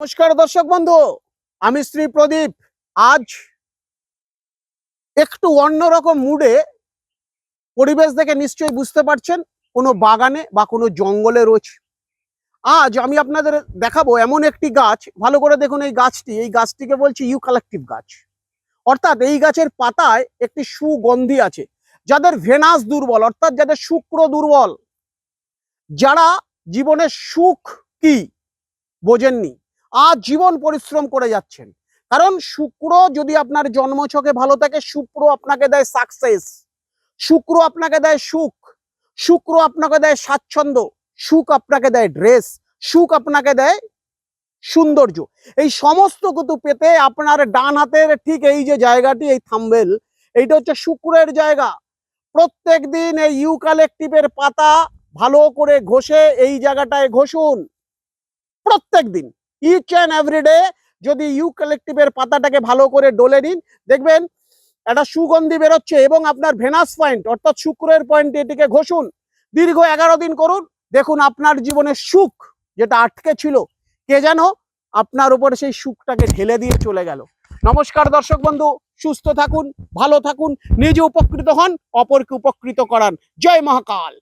নমস্কার দর্শক বন্ধু, আমি শ্রী প্রদীপ। আজ একটু অন্যরকম মুডে পরিবেশ দেখে নিশ্চয়ই বুঝতে পারছেন, কোনো বাগানে বা কোনো জঙ্গলে রয়েছে আজ আমি আপনাদের দেখাবো এমন একটি গাছ, ভালো করে দেখুন এই গাছটি, এই গাছটিকে বলছি ইউকালেকটিভ গাছ। অর্থাৎ এই গাছের পাতায় একটি সুগন্ধি আছে, যাদের ভেনাস দুর্বল, অর্থাৎ যাদের শুক্র দুর্বল। যারা জীবনের সুখ কি বোঝেননি? আজ জীবন পরিশ্রম করে যাচ্ছেন। কারণ শুক্র যদি আপনার জন্মছকে ভালো থাকে, শুক্র আপনাকে দেয় সাকসেস শুক্র আপনাকে দেয় সুখ। শুক্র আপনাকে দেয় স্বাচ্ছন্দ্য। সুখ আপনাকে দেয় ড্রেস সুখ আপনাকে দেয় সৌন্দর্য। এই সমস্ত কিছু পেতে আপনার ডান হাতের ঠিক এই যে জায়গাটি, এই থাম্বেল, এইটা হচ্ছে শুক্রের জায়গা। প্রত্যেক দিন এই ইউকালেকটিভের পাতা ভালো করে ঘষে এই জায়গাটায় ঘষুন। প্রত্যেক দিন। ইচ অ্যান্ড এভরিডে যদি ইউক্যালেকটিভের পাতাটাকে ভালো করে ডলে নিন, দেখবেন একটা সুগন্ধি বেরোচ্ছে এবং আপনার ভেনাস পয়েন্ট অর্থাৎ শুক্রের পয়েন্ট এটিকে ঘষুন, দীর্ঘ এগারো দিন করুন, দেখুন আপনার জীবনে সুখ যেটা আটকে ছিল, কে যেন আপনার উপরে সেই সুখটাকে ঢেলে দিয়ে চলে গেল। নমস্কার দর্শক বন্ধু, সুস্থ থাকুন, ভালো থাকুন, নিজে উপকৃত হন, অপরকে উপকৃত করান। জয় মহাকাল।